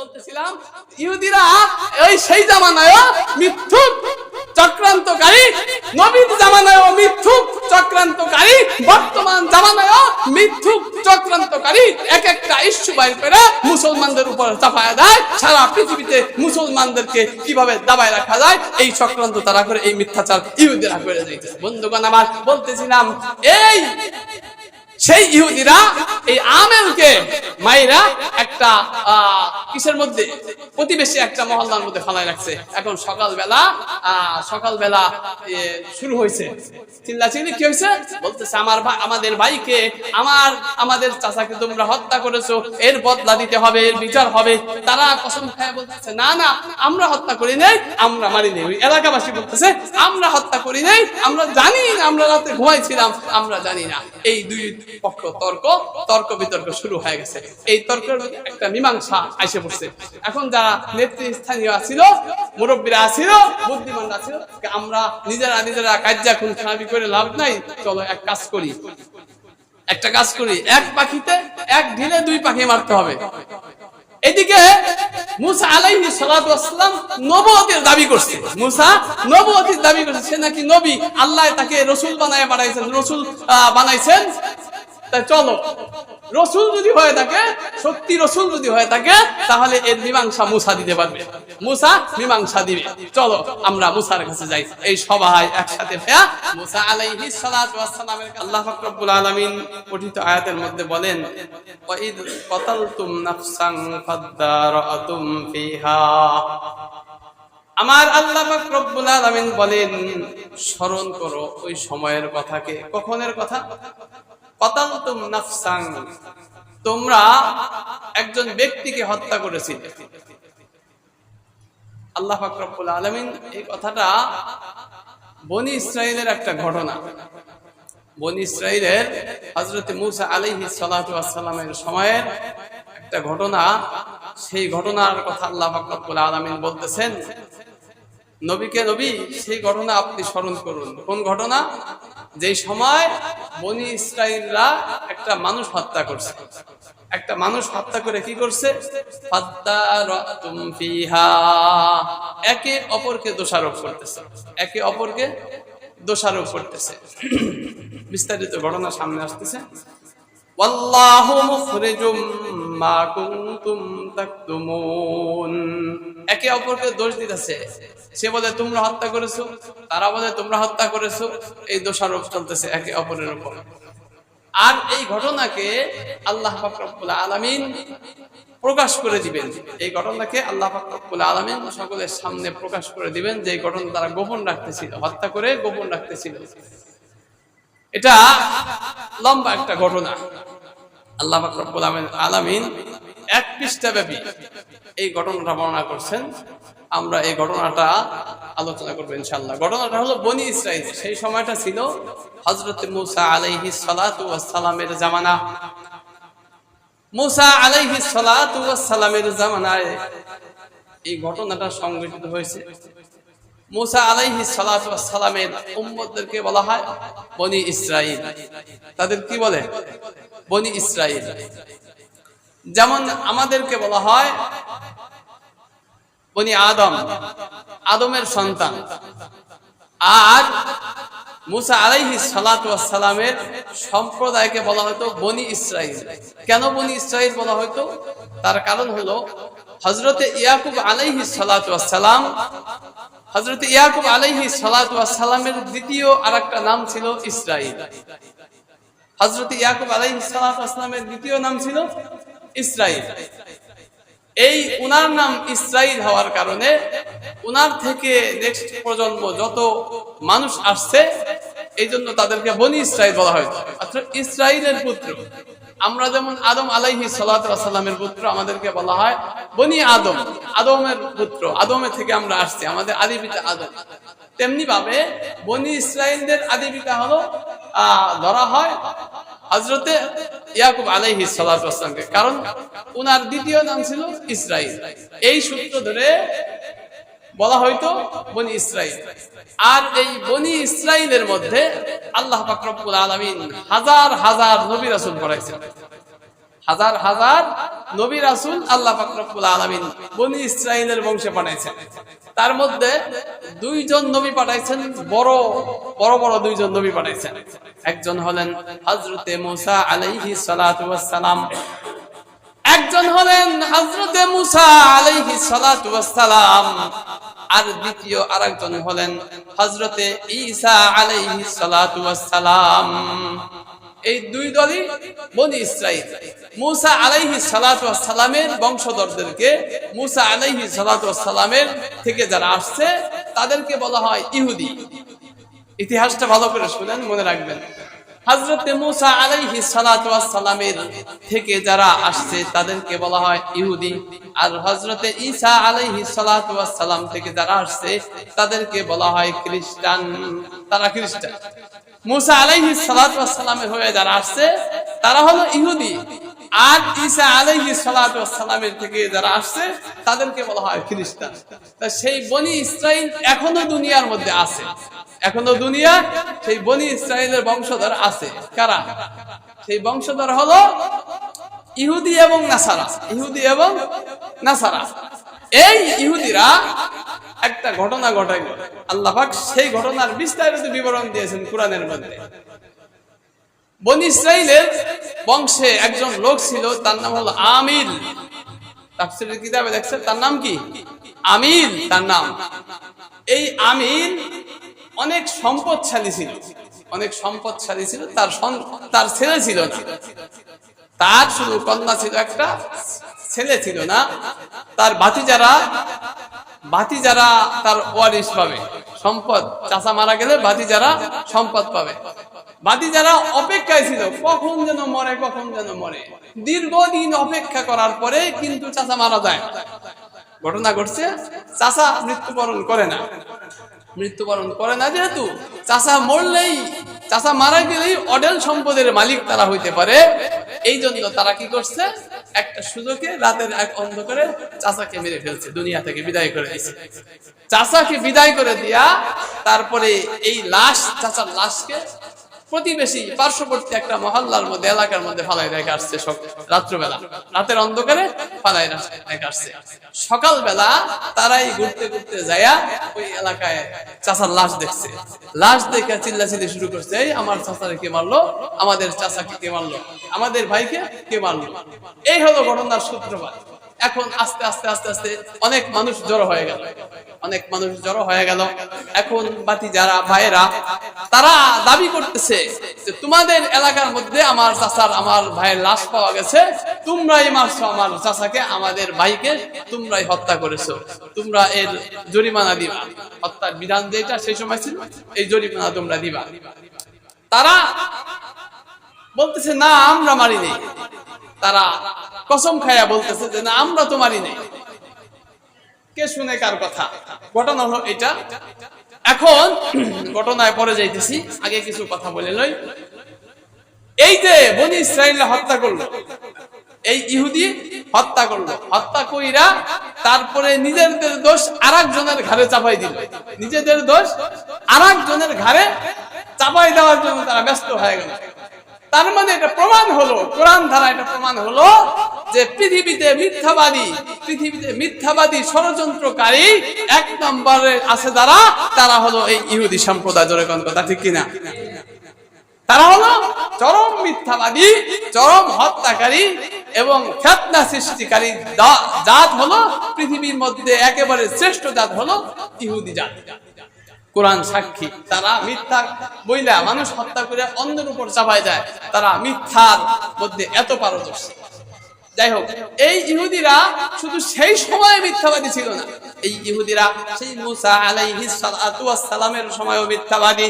বলতেছিলাম, ইহুদিরা এই সেই জামানায় মিথ্যুক চক্রান্তকারী নবীন জামানায় মিথ্যুক চক্রান্তকারী, বর্তমান জামানায় মিথ্যুক চক্রান্তকারী, এক একটা ইস্যু বাইর করে মুসলমানদের উপর চাপায় দেয়। সারা পৃথিবীতে মুসলমানদেরকে কীভাবে দাবায় রাখা যায়, এই চক্রান্ত তারা করে, এই মিথ্যাচার ইহুদিরা করে যাইতেছে। বন্ধুগণ আমার বলতেছিলাম, এই সেই ইহুদিরা এই আমেলকে মাইরা একটা কিসের মধ্যে? প্রতিবেশী একটা মহল্লার মধ্যে ফালাই রাখছে। এখন সকালবেলা সকালবেলা শুরু হয়েছে। চিল্লা চিল্লি কি হয়েছে? বলতেছে, আমার আমাদের ভাইকে, আমার, আমাদের চাচাকে তোমরা হত্যা করেছ। এর বদলা দিতে হবে, এর বিচার হবে। তারা কসম খায় বলতেছে, না না, আমরা হত্যা করি নাই, আমরা মারি নাই। এলাকাবাসী বলতেছে, আমরা হত্যা করি নাই, আমরা জানি না, আমরা রাতে ঘুমাইছিলাম, আমরা জানি না। এই দুই পক্ষ, তর্ক তর্ক বিতর্ক শুরু হয়ে গেছে। এই তর্কের একটা মীমাংসা আইসে পড়ছে। এখন যারা মুরব্বীরা আমরা নিজেরা নিজেরা খুন করে লাভ নাই, চলো এক কাজ করি। একটা কাজ করি, এক পাখিতে এক ঢিলে দুই পাখি মারতে হবে। এদিকে মুসা আলাইহি দাবি করছে। মুসা নবুয়তের দাবি করছে, সে নাকি নবী, আল্লাহ তাকে রসুল বানায় বানাইছেন, রসুল বানাইছেন। তাই চলো। রসুল যদি হয়ে থাকে, সত্যি রসুল যদি হয়ে থাকে, তাহলে এর মীমাংসা মুসা দিতে পারবে। মুসা মীমাংসা দিবে। চলো, আমরা মুসার কাছে যাই। এই সবাই একসাথে ভাইয়া মুসা আলাইহি সালাতু ওয়াসসালামের আল্লাহ পাক রব্বুল আলামিন পঠিত আয়াতের মধ্যে বলেন, ওয়াইদ কতালতুম নাফসান ফাদ্দারাতুম ফিহা। আমার আল্লাহ রব্বুল আলামিন বলেন, স্মরণ করো ওই সময়ের কথাকে। কখনের কথা? নাফসান, তোমরা একজন ব্যক্তিকে হত্যা করেছিলে। আল্লাহ পাক রব্বুল আলামিন এই কথাটা বনি ইসরায়েলের একটা ঘটনা। বনি ইসরায়েলের হযরত মূসা সালাতু সালামের সময়ের একটা ঘটনা। সেই ঘটনার কথা আল্লাহ পাক রব্বুল আলামিন বলতেছেন নবীকে নবী, সেই ঘটনা আপনি স্মরণ করুন। কোন ঘটনা? যেই সময় বনি ইসরায়েলরা একটা মানুষ হত্যা করছে। একটা মানুষ হত্যা করে কি করছে? একে অপরকে দোষারোপ করতেছে। একে অপরকে দোষারোপ করতেছে। বিস্তারিত ঘটনা সামনে আসতেছে। মা কুনতুম তাকতুমুন। একে অপরকে দোষ দিতেছে। সে বলে, তোমরা হত্যা করেছ? তারা বলে, তোমরা হত্যা করেছ। এই দোষারোপ চলতেছে একে অপরের উপর। আর এই ঘটনাকে আল্লাহ পাক রব্বুল আলামিন প্রকাশ করে দিবেন। এই ঘটনাকে আল্লাহ পাক রব্বুল আলামিন সকলের সামনে প্রকাশ করে দিবেন যে এই ঘটনা তারা গোপন রাখতেছিল, হত্যা করে গোপন রাখতেছিল। এটা লম্বা একটা ঘটনা। আল্লাহ রব্বুল আলামিন- এক পৃষ্ঠা ব্যাপী এই ঘটনাটা বর্ণনা করছেন। আমরা এই ঘটনাটা আলোচনা করব ইনশাল্লাহ ঘটনাটা হলো বনি ইসরাইল সেই সময়টা ছিল হজরত মুসা আলাইহি সালাতু সালামের জামানা। মুসা আলাইহি সালাতু সালামের জামানায় এই ঘটনাটা সংঘটিত হয়েছে। মুসা আলাইহি সালামের উম্মতদেরকে বলা হয় বনি ইসরাইল তাদের কি বলে? বনি ইসরাইল যেমন আমাদেরকে বলা হয় বনি আদম, আদমের সন্তান। আর মুসা আলাইহি সালামের সম্প্রদায়কে বলা হতো বনি ইসরাইল কেন বনি ইসরাইল বলা হতো? তার কারণ হলো হজরতে ইয়াকুব আলাইহি সালাম হজরত ইয়াকুব আলাইহি সালামের দ্বিতীয় আর একটা নাম ছিল ইসরাইল হজরত ইয়াকুব আলাইহি সালামের দ্বিতীয় নাম ছিল ইসরাইল এই উনার নাম ইসরাইল হওয়ার কারণে উনার থেকে নেক্সট প্রজন্ম যত মানুষ আসছে এই জন্য তাদেরকে বনি ইসরাইল বলা হয় অর্থাৎ ইসরাইলের পুত্র। আমরা যেমন আদম আলাইহি সালামের পুত্র, আমাদেরকে বলা হয় বনি আদম। আদমের পুত্র। আদমের থেকে আমরা আসছি, আমাদের আদি পিতা আদম। তেমনি ভাবে বনি ইসরায়েলদের আদি পিতা হলো ধরা হয় হজরতে ইয়াকুব আলাইহি সালামকে কারণ উনার দ্বিতীয় নাম ছিল ইসরাইল এই সূত্র ধরে বলা হয়তো বনি ইসরাইল। আর এই বনি ইসরাইলের মধ্যে আল্লাহ পাক রব্বুল আলামিন হাজার হাজার নবী রাসূল পড়াইছেন হাজার হাজার নবী রাসূল আল্লাহ পাক রব্বুল আলামিন বনি ইসরাইলের বংশে পাঠাইছেন। তার মধ্যে দুইজন নবী পাঠাইছেন, বড় বড় বড় দুইজন নবী পাঠাইছেন। একজন হলেন হযরতে মুসা আলাইহি সালাম একজন হলেন হযরতে মুসা আলাইহি সালাম আর দ্বিতীয় আরেকজন হলেন হজরতে ঈসা আলাইহি সালাতু সালাম এই দুই দলই বনি ইসরাইল মুসা আলাইহি সালাতু সালামের বংশধরদেরকে মুসা আলাইহি সালাতু সালামের থেকে যারা আসছে, তাদেরকে বলা হয় ইহুদি। ইতিহাসটা ভালো করে শুনেন, মনে রাখবেন। হজরতে মুসা আলাইহি সালাতু সালামের থেকে যারা আসছে, তাদেরকে বলা হয় ইহুদি। আর হজরতে ঈসা আলাইহি সালাতু সালাম থেকে যারা আসছে, তাদেরকে বলা হয় খ্রিস্টান। তারা খ্রিস্টান। মুসা আলাইহি সালাতু সালামের হয়ে যারা আসছে, তারা হলো ইহুদি। আর ঈসা আলাইহি সালাতু সালামের থেকে যারা আসছে, তাদেরকে বলা হয় খ্রিস্টান। তা সেই বনি ইসরাইল এখনও দুনিয়ার মধ্যে আছে। এখনও দুনিয়া, সেই বনি ইসরায়েলের বংশধর আছে। কারা? সেই বংশধর হলো ইহুদি এবং নাসারা। ইহুদি এবং নাসারা। এই ইহুদিরা একটা ঘটনা ঘটাইল আল্লাহ পাক সেই ঘটনার বিস্তারিত বিবরণ দিয়েছেন কোরআনের মধ্যে। বনি ইসরায়েলের বংশে একজন লোক ছিল, তার নাম হলো আমিল তাফসীরের কিতাবে দেখছেন, তার নাম কি? আমিল তার নাম। এই আমিন অনেক সম্পদশালী ছিল। অনেক সম্পদশালী ছিল, তার তার ছেলে ছিল না। তার শুধু কন্যা ছিল একটা, ছেলে ছিল না। তার ভাতিজারা ভাতিজারা তার ওয়ারিশ পাবে। সম্পদ, চাচা মারা গেলে বাতি যারা সম্পদ পাবে। বাতি যারা অপেক্ষায় ছিল, কখন যেন মরে, কখন যেন মরে। দীর্ঘদিন অপেক্ষা করার পরে কিন্তু চাচা মারা যায়। ঘটনা ঘটছে, চাচা মৃত্যুবরণ করে না। মৃত্যুবরণ করে না যেহেতু, চাচা মরলেই, চাচা মারা গেলেই অডেল সম্পদের মালিক তারা হইতে পারে। এই জন্য তারা কি করছে, একটা সুযোগে রাতের এক অন্ধকারে চাষাকে মেরে ফেলছে, দুনিয়া থেকে বিদায় করে দিয়েছে চাচাকে বিদায় করে দিয়া তারপরে এই লাশ, চাচার লাশকে প্রতিবেশী পার্শ্ববর্তী একটা মহল্লার মধ্যে, এলাকার মধ্যে ফালাই রেখে আসছে রাত্রবেলা। রাতের অন্ধকারে ফালাই রেখে আসছে। সকালবেলা তারাই ঘুরতে ঘুরতে যায়া ওই এলাকায় চাচার লাশ দেখছে। লাশ দেখে চিল্লা চিল্লি শুরু করছে, এই আমার চাচারে কে মারলো? আমাদের চাচাকে কে মারলো? আমাদের ভাইকে কে মারলো? এই হলো ঘটনার সূত্রপাত। এখন আস্তে আস্তে আস্তে আস্তে অনেক মানুষ জড়ো হয়ে গেল। অনেক মানুষ জড়ো হয়ে গেল। এখন বাতি যারা ভাইয়েরা, তারা দাবি করতেছে যে তোমাদের এলাকার মধ্যে আমার চাচার, আমার ভাইয়ের লাশ পাওয়া গেছে। তোমরাই মারছো আমার চাচাকে, আমাদের ভাইকে, তোমরাই হত্যা করেছ। তোমরা এর জরিমানা দিবা। হত্যার বিধান যেটা, সেই সময় ছিল, এই জরিমানা তোমরা দিবা। তারা বলতেছে, না, আমরা মারি নেই। তারা কসম খায়া বলতেছে যে, না, আমরা তো মারি নেই। কে শুনে কার কথা? ঘটনা হলো এটা। এখন ঘটনায় পরে যাইতেছি। আগে কিছু কথা বলে লই। এই যে বনি ইসরায়েল হত্যা করল, এই ইহুদি হত্যা করল, হত্যা কইরা তারপরে নিজেদের দোষ আর জনের ঘাড়ে চাপাই দিল। নিজেদের দোষ আর জনের ঘাড়ে চাপাই দেওয়ার জন্য তারা ব্যস্ত হয়ে গেল। তার মানে এটা প্রমাণ হলো, কোরআন ধারা এটা প্রমাণ হলো যে পৃথিবীতে মিথ্যাবাদী পৃথিবীতে মিথ্যাবাদী ষড়যন্ত্রকারী এক নম্বরে আছে যারা, তারা হলো এই ইহুদি সম্প্রদায়, জোরে কথা ঠিক কিনা? তারা হলো চরম মিথ্যাবাদী, চরম হত্যাকারী এবং খ্যাতনা সৃষ্টিকারী জাত হলো পৃথিবীর মধ্যে একেবারে শ্রেষ্ঠ জাত হলো ইহুদি জাত। কোরআন সাক্ষী। তারা মিথ্যা বইলা মানুষ হত্যা করে অন্যের উপর চাপায় যায় তারা মিথ্যার মধ্যে এত পারদর্শী। যাই হোক, এই ইহুদিরা শুধু সেই সময় মিথ্যাবাদী ছিল না। এই ইহুদিরা সেই মুসা আলাইহিস সালাতু ওয়াস সালামের সময়ও মিথ্যাবাদী।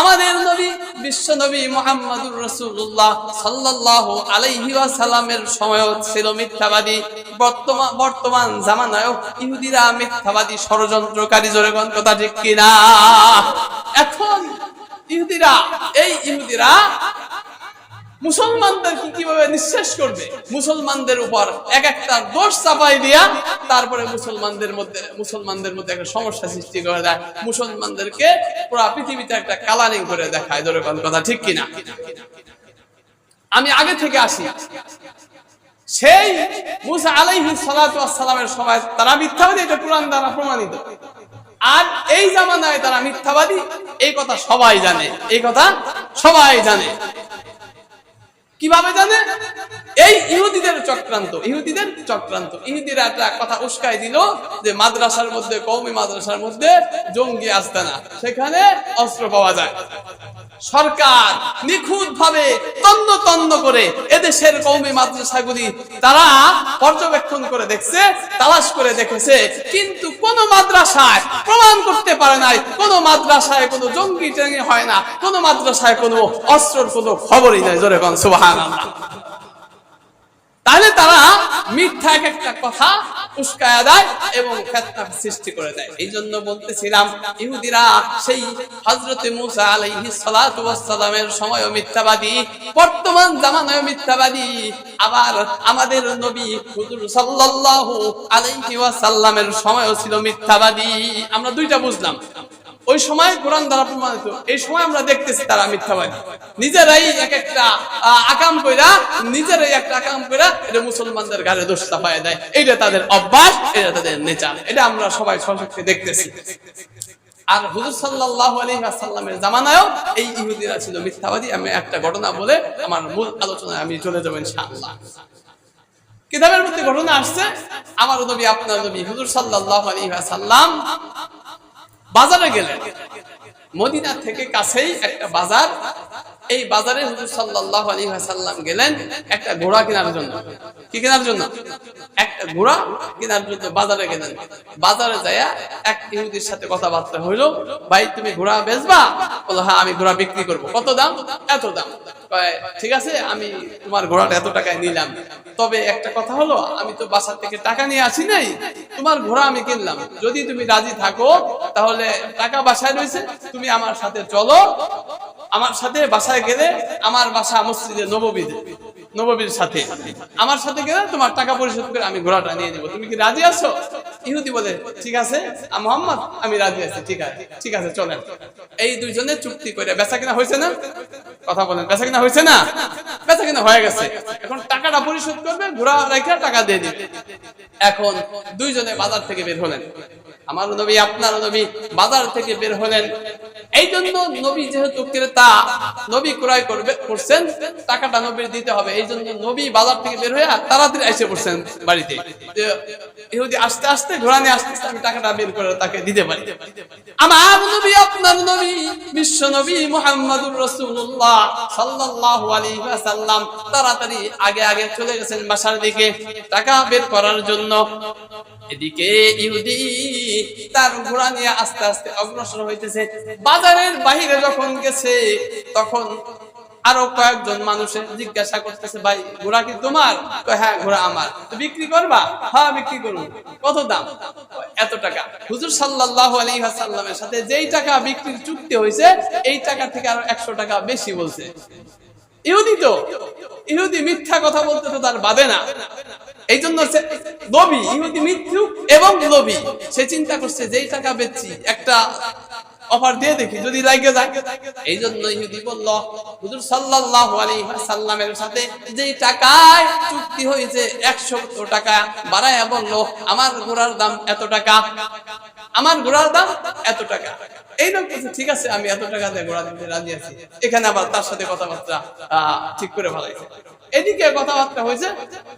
আমাদের নবী, বিশ্ব নবী মুহাম্মদুর রাসূলুল্লাহ সাল্লাল্লাহু আলাইহি ওয়াসাল্লামের সময়ও ছিল মিথ্যাবাদী। বর্তমান বর্তমান জামানায়ও ইহুদিরা মিথ্যাবাদী ষড়যন্ত্রকারী, জোরে কোন কথা ঠিক কিনা? এখন ইহুদিরা, এই ইহুদিরা মুসলমানদের কি কীভাবে নিঃশেষ করবে? মুসলমানদের উপর এক একটা দোষ চাপাই দিয়া তারপরে মুসলমানদের মধ্যে মুসলমানদের মধ্যে একটা সমস্যা সৃষ্টি করে দেয়। মুসলমানদেরকে পুরো পৃথিবীতে একটা কালারিং করে দেখায়, ধরে কথা, ঠিক কিনা? আমি আগে থেকে আসি। সেই মুসা আলাইহি সালামের সময় তারা মিথ্যাবাদী, এটা কোরআন দ্বারা প্রমাণিত। আর এই জামানায় তারা মিথ্যাবাদী, এই কথা সবাই জানে, এই কথা সবাই জানে। কীভাবে জানে? এই ইহুদিদের চক্রান্ত ইহুদিদের চক্রান্ত। ইহুদিরা একটা কথা উস্কাই দিল যে মাদ্রাসার মধ্যে কৌমি মাদ্রাসার মধ্যে জঙ্গি আসতে না সেখানে অস্ত্র পাওয়া যায়। সরকার নিখুঁত ভাবে তন্ন তন্ন করে এদেশের কৌমি মাদ্রাসাগুলি তারা পর্যবেক্ষণ করে দেখছে, তালাশ করে দেখেছে। কিন্তু কোন মাদ্রাসায় প্রমাণ করতে পারে নাই, কোন মাদ্রাসায় কোনো জঙ্গি টঙ্গি হয় না, কোন মাদ্রাসায় কোনো অস্ত্রর কোনো খবরই নাই। জোরে কন সুবাহান তাহলে তারা মিথ্যা এক একটা কথা উস্কায়া দেয় এবং সৃষ্টি করে দেয়। এই জন্য বলতেছিলাম, ইহুদিরা সেই হজরতে মুসা আলাইহি সালাতু ওয়াসসালামের সময় মিথ্যাবাদী, বর্তমান জামানায় মিথ্যাবাদী। আবার আমাদের নবী হুজুর সাল্লাল্লাহু আলাইহি ওয়াসাল্লামের সময়ও ছিল মিথ্যাবাদী। আমরা দুইটা বুঝলাম। ওই সময় কোরআন দ্বারা প্রমাণিত। এই সময় আমরা দেখতেছি তারা মিথ্যাবাদী। নিজেরাই এক একটা আকাম কইরা, নিজেরাই একটা আকাম কইরা এটা মুসলমানদের ঘাড়ে দোষ চাপায় দেয়। এটা তাদের অভ্যাস এটা তাদের নেচার। এটা আমরা সবাই সশক্তি দেখতেছি। আর হুজুর সাল্লাল্লাহু আলাইহি ওয়াসাল্লামের জামানায়ও এই ইহুদিরা ছিল মিথ্যাবাদী। আমি একটা ঘটনা বলে আমার মূল আলোচনায় আমি চলে যাব ইনশাআল্লাহ। কিতাবের মধ্যে ঘটনা আসছে, আমার নবী, আপনার নবী হুজুর সাল্লাল্লাহু আলাইহি ওয়াসাল্লাম বাজারে গেলেন। মদিনা থেকে কাছেই একটা বাজার এই বাজারে হুজুর সাল্লাল্লাহু আলাইহি ওয়াসাল্লাম গেলেন একটা ঘোড়া কেনার জন্য। কি কেনার জন্য? একটা ঘোড়া কেনার জন্য বাজারে গেলেন। বাজারে যায়া এক ইহুদির সাথে কথাবার্তা হইল, ভাই, তুমি ঘোড়া বেচবা? বলল হ্যাঁ আমি ঘোড়া বিক্রি করব। কত দাম? এত দাম। ঠিক আছে, আমি তোমার ঘোড়াটা এত টাকায় নিলাম। তবে একটা কথা হলো, আমি তো বাসার থেকে টাকা নিয়ে আসি নাই, তোমার ঘোড়া আমি কিনলাম। যদি তুমি রাজি থাকো, তাহলে টাকা বাসায় রয়েছে, তুমি আমার সাথে চলো। আমার সাথে বাসায় গেলে আমার বাসা মসজিদে নববীতে নববীর সাথে। আমার সাথে গেলে তোমার টাকা পরিশোধ করে আমি ঘোড়াটা নিয়ে নেব। তুমি কি রাজি আছো? ইহুদি বলে, ঠিক আছে মোহাম্মদ, আমি রাজি আছি, ঠিক আছে ঠিক আছে, চলেন। এই দুইজনে চুক্তি করে, বেচা কিনা হয়েছে না? কথা বলেন, বেচা কিনা হয়েছে না? বেচা কিনা হয়ে গেছে। এখন টাকাটা পরিশোধ করবে, ঘোড়া রেখে টাকা দিয়ে দিবে। এখন দুইজনে বাজার থেকে বের হলেন। আমার নবী, আপনার নবী বাজার থেকে বের হলেন। এই জন্য নবী যেহেতু ক্রেতা, নবী ক্রয় করবে, করছেন, টাকাটা নবীর দিতে হবে। এই জন্য নবী বাজার থেকে বের হয়ে তাড়াতাড়ি এসে পড়ছেন বাড়িতে। ইহুদি আস্তে আস্তে ঘোড়া নিয়ে আস্তে আমি টাকাটা বের করে তাকে দিতে পারি। আমার নবী, আপনার নবী, বিশ্ব নবী মুহাম্মদুর ওয়াসাল্লাম তাড়াতাড়ি আগে আগে চলে গেছেন বাসার দিকে টাকা বের করার জন্য। এদিকে ইহুদি তার ঘোড়া নিয়ে আস্তে আস্তে অগ্রসর হইতেছে। বাজারের বাহিরে যখন গেছে, তখন আরও কয়েকজন মানুষের জিজ্ঞাসা করতেছে, ভাই, ঘোড়া কি তোমার? হ্যাঁ ঘোড়া আমার। তো বিক্রি করবা? হ্যাঁ বিক্রি করব। কত দাম? এত টাকা। হুজুর সাল্লাল্লাহু আলাইহি ওয়াসাল্লামের সাথে যেই টাকা বিক্রির চুক্তি হয়েছে, এই টাকা থেকে আরও একশো টাকা বেশি বলছে। ইহুদি তো, ইহুদি মিথ্যা কথা বলতে তো তার বাদে না। এই জন্য নবী, ইহুদি মিথ্যুক এবং নবী সে চিন্তা করছে, যেই টাকা বেচছি, একটা অফার দিয়ে দেখি যদি লাগে যায়। এই জন্য ইহুদি বলল হুজুর সাল্লাল্লাহু আলাইহি সাল্লামের সাথে যেই টাকায় চুক্তি হয়েছে 100 টাকা বাড়ায়া বলল আমার ঘোড়ার দাম এত টাকা আমার ঘোড়ার দাম এত টাকা। এই লোক বলছে, ঠিক আছে আমি এত টাকা দিয়ে ঘোড়া দিতে রাজি আছি। এখানে আবার তার সাথে কথাবার্তা ঠিক করে ভালাইছে এদিকে কথাবার্তা হয়েছে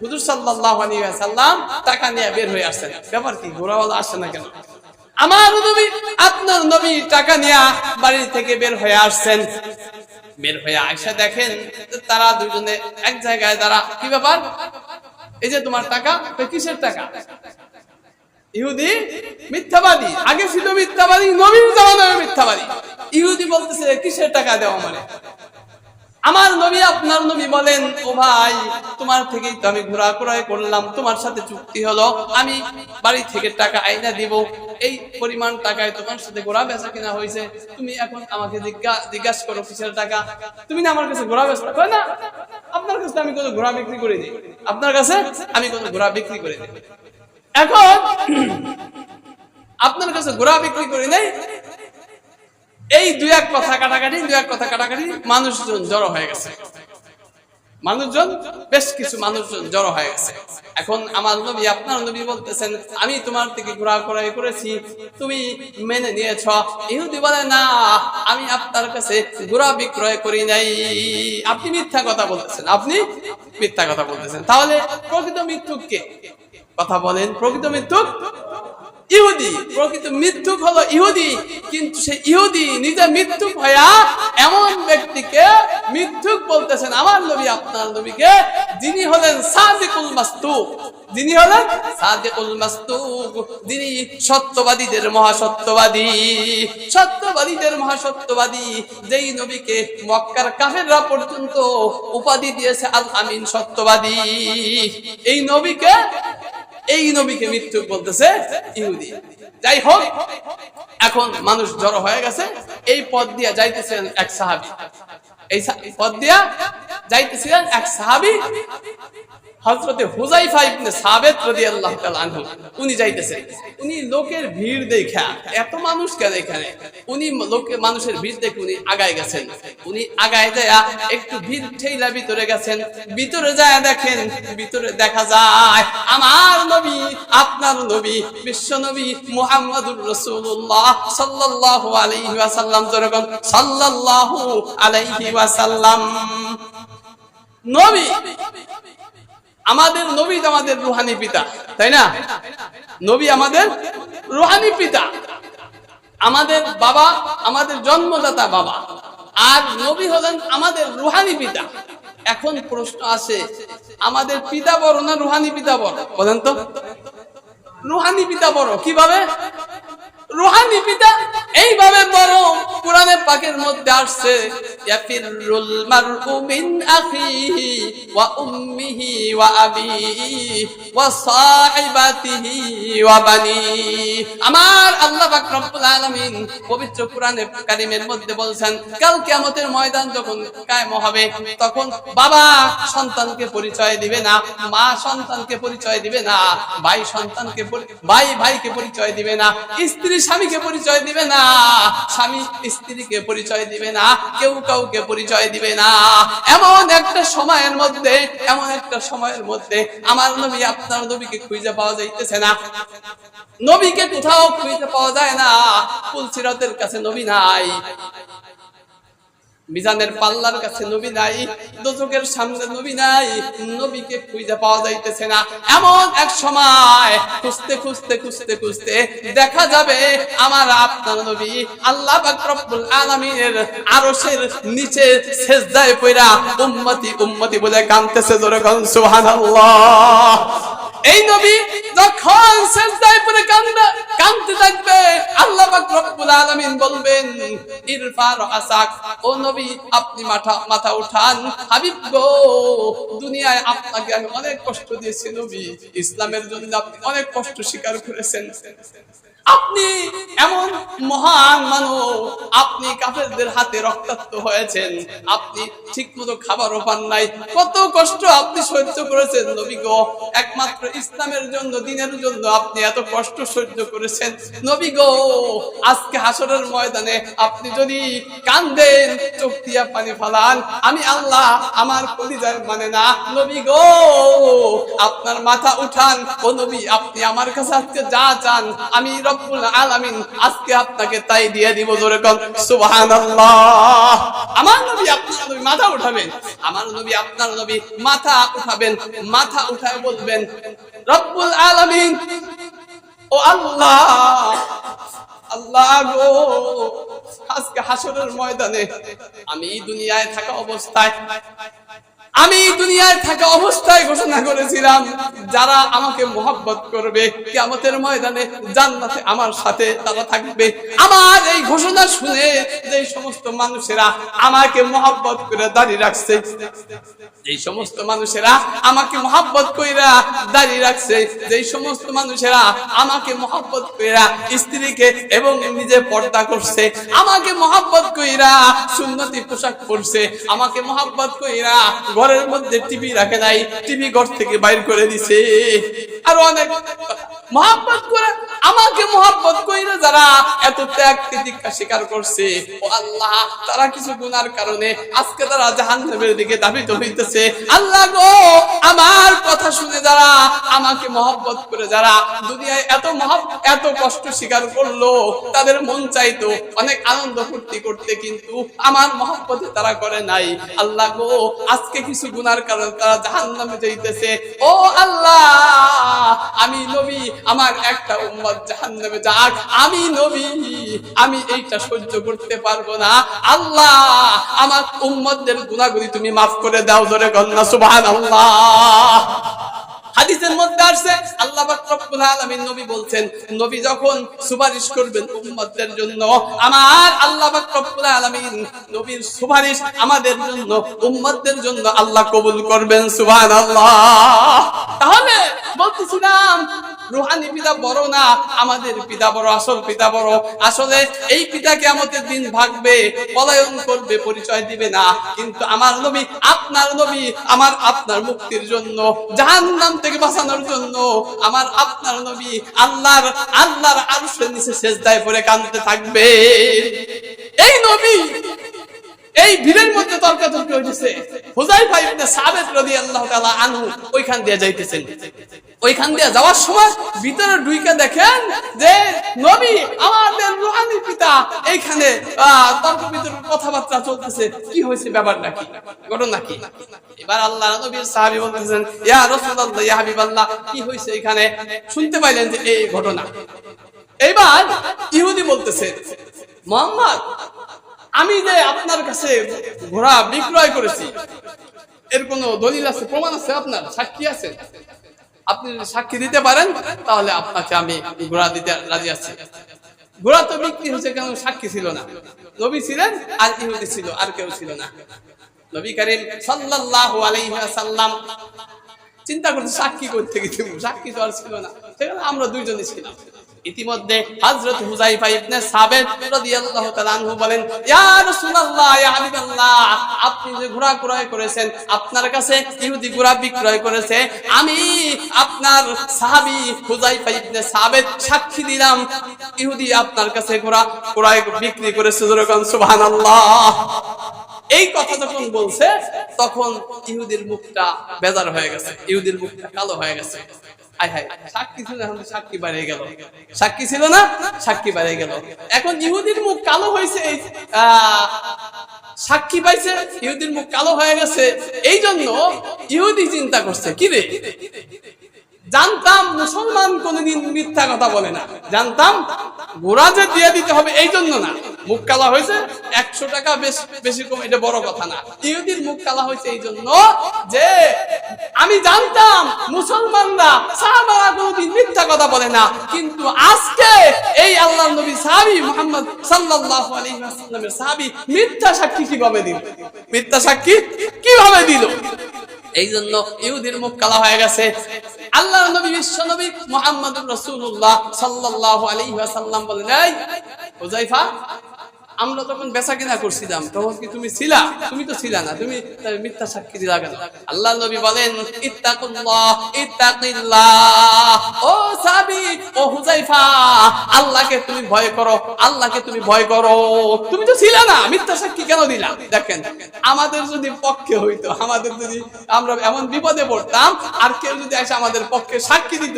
হুজুর সাল্লাল্লাহু আলাইহি সাল্লাম টাকা নিয়ে বের হয়ে আসছেন। ব্যাপার কি ঘোড়াওয়ালা আসছে না কেন? আমার নবী, আপনার নবী টাকা নিয়ে বাড়ি থেকে বের হয়ে আসছেন। বের হয়ে আয়সা দেখেন তারা দুজনে এক জায়গায় তারা, কি ব্যাপার? এই যে তোমার টাকা কিসের টাকা? ইহুদি মিথ্যাবাদী, আগে ছিল মিথ্যাবাদী, নবীর জামানায় মিথ্যাবাদী। ইহুদি বলতেছে, কিসের টাকা দেওয়া মানে আমার নবী, আপনার নবী বলেন, ও ভাই, তোমার থেকেই তো আমি ঘোরা ক্রয় করলাম, তোমার সাথে চুক্তি হলো, আমি বাড়ি থেকে টাকা আইনা দিব। এই পরিমাণ টাকায় তোমার সাথে ঘোড়া বেচা কিনা হয়েছে? তুমি এখন আমাকে জিজ্ঞা- জিজ্ঞাসা করো কিসের টাকা? তুমি না আমার কাছে ঘোড়া বেচা না? আপনার কাছে আমি কোনো ঘোড়া বিক্রি করে দিই আপনার কাছে আমি কোনো ঘোড়া বিক্রি করে দিই এখন আপনার কাছে ঘোড়া বিক্রি করি নাই। এই দুই এক কথা কাটাকাটি, দুই এক কথা কাটাকাটি মানুষজন জড়ো হয়ে গেছে। মানুষজন, বেশ কিছু মানুষজন জড়ো হয়ে গেছে। এখন আমার নবী, আপনার নবী বলতেছেন, আমি তোমার থেকে ঘোরা করাই করেছি, তুমি মেনে নিয়েছ। ইহুদি বলে, না, আমি আপনার কাছে ঘোরা বিক্রয় করি নাই। আপনি মিথ্যা কথা বলতেছেন, আপনি মিথ্যা কথা বলতেছেন। তাহলে প্রকৃত মৃত্যুকে কথা বলেন, প্রকৃত মিথ্যুক ইহুদি, প্রকৃত মিথ্যুক হলো ইহুদি, কিন্তু সে ইহুদি নিজে মিথ্যুক হইয়া এমন ব্যক্তিকে মিথ্যুক বলতেছেন। আমার নবী, আপনার নবীকে, যিনি হলেন সাদিকুল মাস্তুক। যিনি হলেন সাদিকুল মাস্তুক। যিনি সত্যবাদীদের মহাসত্যবাদী সত্যবাদীদের মহাসত্যবাদী। যেই নবীকে মক্কার কাফেররা পর্যন্ত উপাধি দিয়েছে, আল আমিন সত্যবাদী। এই নবীকে এই নবীকে মৃত্যু বলতেছে ইহুদি। যাই হোক এখন মানুষ জড়ো হয়ে গেছে, এই পথ দিয়ে যাইতেছেন এক সাহাবি। এই পথ দিয়া যাইতেছিলেন এক সাহাবি, হযরতে হুজাইফা ইবনে সাবেত আনহু। উনি যাইতেছেন উনি লোকের ভিড় দেখা, এত মানুষ কেন এখানে উনি মানুষের ভিড় দেখে উনি আগায় গেছেন। উনি আগায় একটু ভিড় ভিতরে গেছেন। ভিতরে যায় দেখেন, ভিতরে দেখা যায় আমার নবী, আপনার নবী, বিশ্ব নবী মুহাম্মদুর রাসূলুল্লাহ সাল্লাল্লাহু আলাইহি ওয়াসাল্লাম। যেরকম আলাইহি আমাদের নবী আমাদের রুহানি পিতা, তাই না? নবী আমাদের রুহানি পিতা। আমাদের বাবা, আমাদের জন্মদাতা বাবা। আর নবী হলেন আমাদের রুহানি পিতা। এখন প্রশ্ন আসে, আমাদের পিতা বড় না রুহানি পিতা বড়? বলেন তো। রুহানি পিতা বড়, কীভাবে? রুহানি পিতা এইভাবে বড় কোরআনে পাকের মধ্যে আসছে, ইয়াফিরুল মারউ মিন আখিহি ওয়া উম্মিহি ওয়া আবিহি ওয়া সাহিবাতিহি ওয়া বানি আমার আল্লাহ পাক রব্বুল আলামিন পবিত্র কোরআনে মধ্যে বলছেন, কাল কিয়ামতের ময়দান যখন কায়েম হবে, তখন বাবা সন্তানকে পরিচয় দিবে না, মা সন্তানকে পরিচয় দিবে না, ভাই সন্তানকে ভাই ভাইকে পরিচয় দিবে না, স্ত্রী স্বামীকে পরিচয় দিবে না, স্বামী স্ত্রীকে পরিচয় দিবে না, কেউ কাউকে পরিচয় দিবে না। এমন একটা সময়ের মধ্যে, এমন একটা সময়ের মধ্যে আমার নবী, আপনার নবীকে খুঁজে পাওয়া যাইতেছে না। নবীকে কোথাও খুঁজে পাওয়া যায় না। তুলসিরতের কাছে নবী নাই। মিজানের পাল্লার কাছে নবী নাই দোজকের সামনে নবী নাই, নবীকে খুঁজে পাওয়া যাইতেছে না। এমন এক সময় খুঁজতে খুঁজতে খুঁজতে খুঁজতে দেখা যাবে আমার আপনার নবী আল্লাহ রব্বুল আলামিনের আরশের নিচে সেজদায় পড়া উম্মতি উম্মতি বলে কাঁদতেছে জোরে কোন, সুবহানাল্লাহ। এই নবী যখন সেজদায় পড়ে কান্দা, কাঁদতে থাকবে, আল্লাহ পাক রব্বুল আলামিন বলবেন ইরফা রাসাক ও নবী, আপনি মাথা মাথা উঠান। হাবিব গো, দুনিয়ায় আপনাকে আমি অনেক কষ্ট দিয়েছি নবী। ইসলামের জন্য আপনি অনেক কষ্ট স্বীকার করেছেন। আপনি এমন মহান মানব আপনি কাফেরদের হাতে রক্তাক্ত হয়েছেন, আপনি ঠিক মতো খাবারও পান নাই। কত কষ্ট আপনি সহ্য করেছেন নবী গো। একমাত্র ইসলামের জন্য, দিনের জন্য আপনি এত কষ্ট সহ্য করেছেন। নবী গো, আজকে হাসরের ময়দানে আপনি যদি কান্দেন, চোখ দিয়া পানি ফালান, আমি আল্লাহ আমার কলিজার মানে না। নবী গো, আপনার মাথা উঠান। ও নবী, আপনি আমার কাছে আজকে যা চান, আমি রব্বুল আলামিন আজকে আপনাকে তাই দিয়ে দিব জোরে কর সুবহানাল্লাহ। আমার নবী আপনার নবী মাথা উঠাবেন, আমার নবী আপনার নবী মাথা উঠাবেন, মাথা উঠায় বলবেন, রব্বুল আলামিন, ও আল্লাহ আল্লাহ গো, আজকে হাসরের ময়দানে আমি দুনিয়ায় থাকা অবস্থায় আমি দুনিয়ায় থাকা অবস্থায় ঘোষণা করেছিলাম, যারা আমাকে মোহাব্বত করবে, কিয়ামতের ময়দানে জান্নাতে আমার সাথে তারা থাকবে। আমার এই ঘোষণা শুনে যে সমস্ত মানুষেরা আমাকে মোহাব্বত করে দাঁড়িয়ে রাখছে এই সমস্ত মানুষেরা আমাকে মোহাব্বত কইরা দাঁড়িয়ে রাখছে, যে সমস্ত মানুষেরা আমাকে মোহাব্বত কইরা স্ত্রীকে এবং নিজে পর্দা করছে, আমাকে মোহাব্বত কইরা সুন্নতি পোশাক পরছে, আমাকে মোহাব্বত কইরা ঘরের মধ্যে টিভি রাখে নাই, টিভি ঘর থেকে বাইর করে দিছে। আর অনেক মহাব্বত করে, আমাকে মহাব্বত কইরে যারা এত ত্যাগ তিতিক্ষা স্বীকার করছে, ও আল্লাহ, তারা কিছু গুনার কারণে আজকে তারা জাহান্নামের দিকে দাবিত হইতেছে। আল্লাহ গো, আমার কথা শুনে যারা আমাকে মহব্বত করে, যারা দুনিয়ায় এত মহাব এত কষ্ট স্বীকার করল, তাদের মন চাইতো অনেক আনন্দ ফুর্তি করতে, কিন্তু আমার মহব্বতে তারা করে নাই। আল্লাহ গো, আজকে কিছু গুনার কারণে তারা জাহান নামে যাইতেছে। ও আল্লাহ, আমি নবী, আমার একটা উম্মত জাহান নামে যাক। আমি নবী, আমি এইটা সহ্য করতে পারব না। আল্লাহ, আমার উম্মতদের গুণাগুলি তুমি মাফ করে দাও ধরে গন্না সুবাহ সুবহানাল্লাহ। হাদিসের মধ্যে আসছে, আল্লাহ রব্বুল আলামিন নবী বলছেন, নবী যখন সুপারিশ করবেন উম্মতের জন্য, আমার আল্লাহ রব্বুল আলামিন নবীর সুপারিশ আমাদের জন্য উম্মতের জন্য আল্লাহ কবুল করবেন, সুবহানাল্লাহ। তাহলে বলতেছিলাম, রুহানি পিতা বড় না, আমাদের পিতা বড়, আসল পিতা বড়। আসলে এই পিতা কেমতের দিন ভাগবে, পলায়ন করবে, পরিচয় দিবে না। কিন্তু আমার নবী, আপনার নবী, আমার আপনার মুক্তির জন্য, জাহান্নাম থেকে বাঁচানোর জন্য, আমার আপনার নবী আল্লাহর আল্লাহর আরশের নিচে সেজদায় পড়ে কাঁদতে থাকবে। এই নবী এই ভিড়ের মধ্যে তর্কাতর্কি হইতেছে। হুজাইফা ইবনে সাবিত রাদিয়াল্লাহু তাআলা আনহু ওইখান দিয়ে যাইতেছেন। ওইখান দিয়ে যাওয়ার সময় ভিতরে ঢুইকে দেখেন যে নবী, আমাদের রুহানি পিতা এইখানে তর্ক বিতর্ক কথাবার্তা চলতেছে। কি হয়েছে ব্যাপার নাকি? ঘটনা কি? এবার আল্লাহ নবীর সাহাবী বলতেছেন, ইয়া রাসূলুল্লাহ, ইয়া হাবিবাল্লাহ, কি হয়েছে এখানে? শুনতে পাইলেন যে এই ঘটনা। এবার ইহুদি বলতেছে, মোহাম্মদ আমি যে আপনার কাছে ঘোড়া বিক্রয় করেছি, এর কোনো দলিল আছে, প্রমাণ আছে আপনার? সাক্ষী আছে? আপনি সাক্ষী দিতে পারেন, তাহলে আপনাকে আমি ঘোড়া দিতে রাজি আছি। ঘোড়া তো বিক্রি হয়েছে কেন? সাক্ষী ছিল না। নবী ছিলেন আর ইহুদি ছিল, আর কেউ ছিল না। নবী করিম সাল্লাল্লাহু আলাইহি ওয়াসাল্লাম চিন্তা করতে সাক্ষী করতে গেছি সাক্ষী তো আর ছিল না। সেখানে আমরা দুইজনই ছিলাম। ইতিমধ্যে হযরত হুজাইফা ইবনে সাবিত রাদিয়াল্লাহু তাআলা আনহু বলেন, ইয়া রাসূলুল্লাহ, ইয়া হাবিবাল্লাহ, আপনি যে ঘোড়া ক্রয় করেছেন, আপনার কাছে ইহুদি ঘোড়া বিক্রয় করেছে, আমি আপনার সাহাবী হুজাইফা ইবনে সাবিত সাক্ষী দিলাম। ইহুদি আপনার কাছে ঘোড়া ক্রয় বিক্রি করেছে যেরকম সুবহানাল্লাহ। এই কথা যখন বলছে, তখন ইহুদির মুখটা বেজার হয়ে গেছে, ইহুদির মুখটা কালো হয়ে গেছে। আয় হায়, সাক্ষী ছিল সাক্ষী ছিল না, সাক্ষী বাড়িয়ে গেল। এখন ইহুদির মুখ কালো হয়েছে, এই সাক্ষী পাইছে, ইহুদির মুখ কালো হয়ে গেছে। এই জন্য ইহুদি চিন্তা করছে, কি রে? জানতাম মুসলমান কোনদিন মিথ্যা কথা বলে না। জানতাম ঘোড়া যে দিয়ে দিতে হবে এই জন্য না। মুখ কালা হয়েছে, একশো টাকা বেশি বেশি কম, এটা বড় কথা না। ইহুদির মুখ কালা হয়েছে এই জন্য যে আমি জানতাম মুসলমানরা সাহাবারা কোনদিন মিথ্যা কথা বলে না। কিন্তু আজকে এই আল্লাহ নবী সাহাবী মুহাম্মদ সাল্লাল্লাহু আলাইহি ওয়াসাল্লামের সাহাবী মিথ্যা সাক্ষী কীভাবে দিল? মিথ্যা সাক্ষী কীভাবে দিল? এই জন্য ইহুদির মুখ কালা হয়ে গেছে। আল্লাহ নবী, বিশ্ব নবী মোহাম্মদ রসুল্লাহ সাল্লাহ আলী সাল্লাম বলেন হুজাইফা আমরা যখন বেচা কিনা করছিলাম। তখন কি তুমি ছিলা? তুমি তো ছিলা না। তুমি মিথ্যা সাক্ষী দিলা কেন? আল্লাহ নবী বলেন, ইত্তাকুল্লাহ, ইত্তাকিল্লাহ। ও সাহাবী, ও হুজাইফা আল্লাহকে তুমি ভয় করো, আল্লাহকে তুমি ভয় করো। তুমি তো ছিলা না, মিথ্যা সাক্ষী কেন দিলা? দেখেন, আমাদের যদি পক্ষে হইতো, আমাদের যদি আমরা এমন বিপদে পড়তাম, আর কেউ যদি এসে আমাদের পক্ষে সাক্ষী দিত,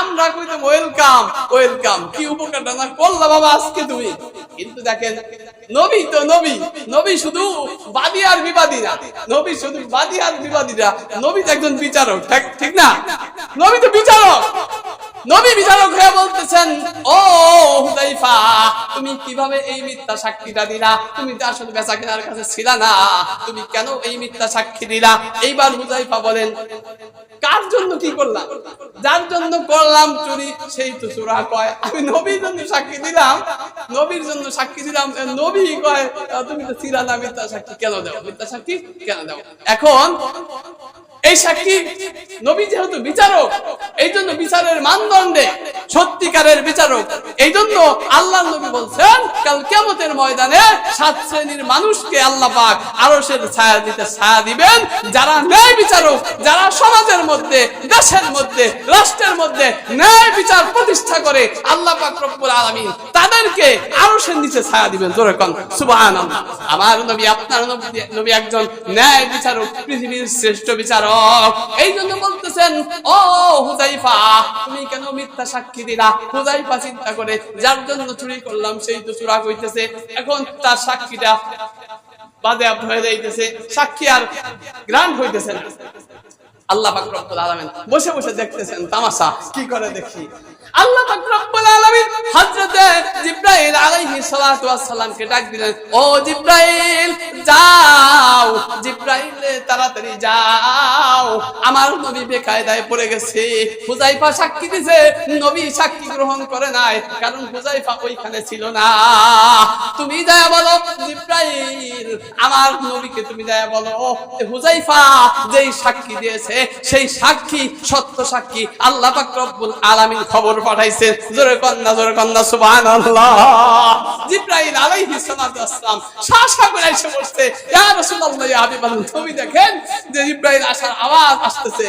আমরা কইতাম, ওয়েলকাম ওয়েলকাম। কি উপকারটা না করলা বাবা আজকে তুমি? কিন্তু দেখেন নবী তো নবী নবী শুধু বাদী আর বিবাদীরা, নবী শুধু বাদী আর বিবাদীরা, নবী তো একজন বিচারক, ঠিক- না? নবী তো বিচারক। নবী বিচারক হয়ে বলতেছেন, ও হুদাইফা, তুমি কীভাবে এই মিথ্যা সাক্ষীটা দিলা? তুমি তো আসলে বেচা কেনার কাছে ছিলা না, তুমি কেন এই মিথ্যা সাক্ষী দিলা? এইবার হুদাইফা বলেন, কার জন্য কি করলাম? যার জন্য করলাম চুরি, সেই তো চোরা কয়, আমি নবীর জন্য সাক্ষী দিলাম, নবীর জন্য সাক্ষী দিলাম নবী কয়, তুমি তো ছিলা না, মিথ্যা সাক্ষী কেন দাও? মিথ্যা সাক্ষী কেন দাও? এখন এই সাক্ষী, নবী যেহেতু বিচারক এই জন্য বিচারের মানদণ্ডে সত্যিকারের বিচারক। এই জন্য আল্লাহ নবী বলছেন, কাল কেমতের ময়দানে সাত শ্রেণির মানুষকে আল্লাহ পাক আরশের ছায়া দিতে ছায়া দিবেন। যারা ন্যায় বিচারক, যারা সমাজের মধ্যে, দেশের মধ্যে, রাষ্ট্রের মধ্যে ন্যায় বিচার প্রতিষ্ঠা করে আল্লাহ পাক রব্বুল আলামিন তাদেরকে আরশের নিচে ছায়া দিবেন। জোরে কোন, সুবহানাল্লাহ। আমার নবী, আপনার নবী একজন ন্যায় বিচারক, পৃথিবীর শ্রেষ্ঠ বিচারক। এই জন্য বলতেছেন, ও হুজাইফা তুমি কেন মিথ্যা সাক্ষী দিলা? হুজাইফা চিন্তা করে, যার জন্য চুরি করলাম, সেই তো চুরা কইতেছে। এখন তার সাক্ষীটা বাদে হয়ে যাইতেছে। সাক্ষী আর গ্রান্ট হইতেছে না। আল্লাহ বসে বসে দেখতেছেন তামাশা, কি করে দেখি? আল্লাহ সালাতু ডাক দিলেন, ও যাও তাড়াতাড়ি যাও, আমার নবী বেকায়দায় পড়ে গেছে হুজাইফা সাক্ষী দিছে, নবী সাক্ষী গ্রহণ করে নাই, কারণ হুজাইফা ওইখানে ছিল না। তুমি দয়া বলো, জিব্রাইল আমার নবীকে তুমি দয়া বলো। যে হুজাইফা যেই সাক্ষী দিয়েছে, সেই সাক্ষী, সত্য সাক্ষী আল্লাহ পাক রব্বুল আলামিন খবর পাঠাইছে। জোরে কন্যা জোরে কন্যা, সুবহানাল্লাহ। জিব্রাইল আলাইহিস করে এসে ইয়া রাসূলুল্লাহ, ইয়া তুমি দেখেন যে জিব্রাইল আসার আওয়াজ আসতেছে।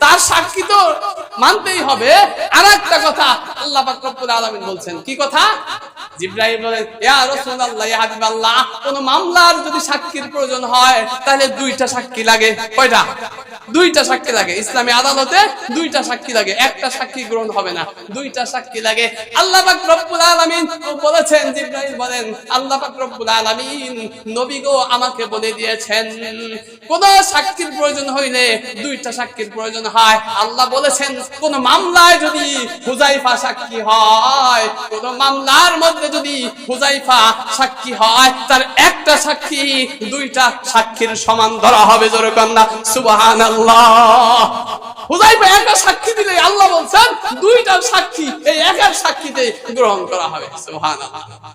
তার সাক্ষী তো মানতেই হবে। আরেকটা কথা আল্লাহ পাক রব্বুল আলামিন বলছেন, কি কথা? জিব্রাইল বলেন কোন মামলার যদি সাক্ষীর প্রয়োজন হয়, তাহলে দুইটা সাক্ষী লাগে। কয়টা? দুইটা সাক্ষী লাগে। ইসলামী আদালতে দুইটা সাক্ষী লাগে। একটা সাক্ষী গ্রহণ হবে না। দুইটা সাক্ষী লাগে। আল্লাহ পাক রব্বুল আলামিন বলেছেন, জিব্রাইল বলেন, আল্লাহ পাক রব্বুল আলামিন নবী গো আমাকে বলে দিয়েছেন, কোন সাক্ষীর প্রয়োজন হইলে দুইটা সাক্ষীর প্রয়োজন হয়। আল্লাহ বলেছেন, কোন মামলায় যদি হুজাইফা সাক্ষী হয়, কোন মামলার মধ্যে যদি হুজাইফা সাক্ষী হয়, তার একটা সাক্ষী দুইটা সাক্ষীর সমান ধরা হবে, জোরে কন্যা সুবহানাল্লাহ। একটা সাক্ষী আল্লাহ বলছেন দুইটা সাক্ষী এই একের সাক্ষীতে গ্রহণ করা হবে